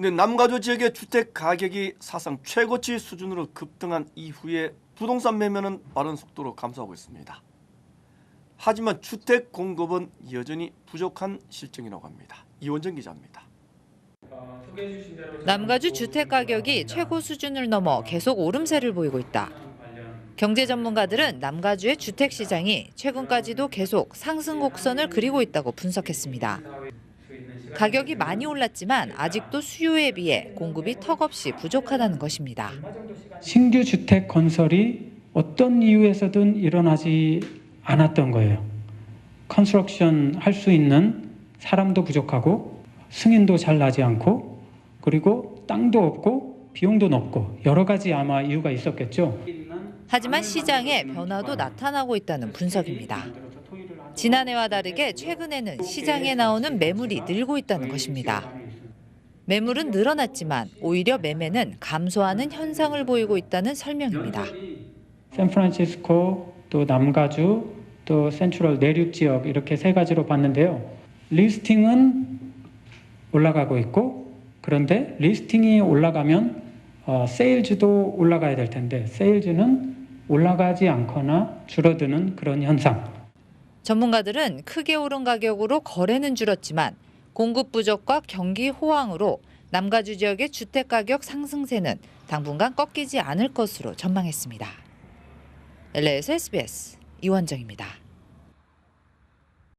근데 남가주 지역의 주택 가격이 사상 최고치 수준으로 급등한 이후에 부동산 매매는 빠른 속도로 감소하고 있습니다. 하지만 주택 공급은 여전히 부족한 실정이라고 합니다. 이원정 기자입니다. 남가주 주택 가격이 최고 수준을 넘어 계속 오름세를 보이고 있다. 경제 전문가들은 남가주의 주택 시장이 최근까지도 계속 상승 곡선을 그리고 있다고 분석했습니다. 가격이 많이 올랐지만 아직도 수요에 비해 공급이 턱없이 부족하다는 것입니다. 신규 주택 건설이 어떤 이유에서든 일어나지 않았던 거예요. 컨스트럭션 할 수 있는 사람도 부족하고 승인도 잘 나지 않고 그리고 땅도 없고 비용도 높고 여러 가지 아마 이유가 있었겠죠. 하지만 시장에 변화도 나타나고 있다는 분석입니다. 지난해와 다르게 최근에는 시장에 나오는 매물이 늘고 있다는 것입니다. 매물은 늘어났지만 오히려 매매는 감소하는 현상을 보이고 있다는 설명입니다. 샌프란시스코 또 남가주 또 센트럴 내륙 지역 이렇게 세 가지로 봤는데요. 리스팅은 올라가고 있고 그런데 리스팅이 올라가면 어, 세일즈도 올라가야 될 텐데 세일즈는 올라가지 않거나 줄어드는 그런 현상. 전문가들은 크게 오른 가격으로 거래는 줄었지만 공급 부족과 경기 호황으로 남가주 지역의 주택 가격 상승세는 당분간 꺾이지 않을 것으로 전망했습니다. LA에서 SBS 이원정입니다.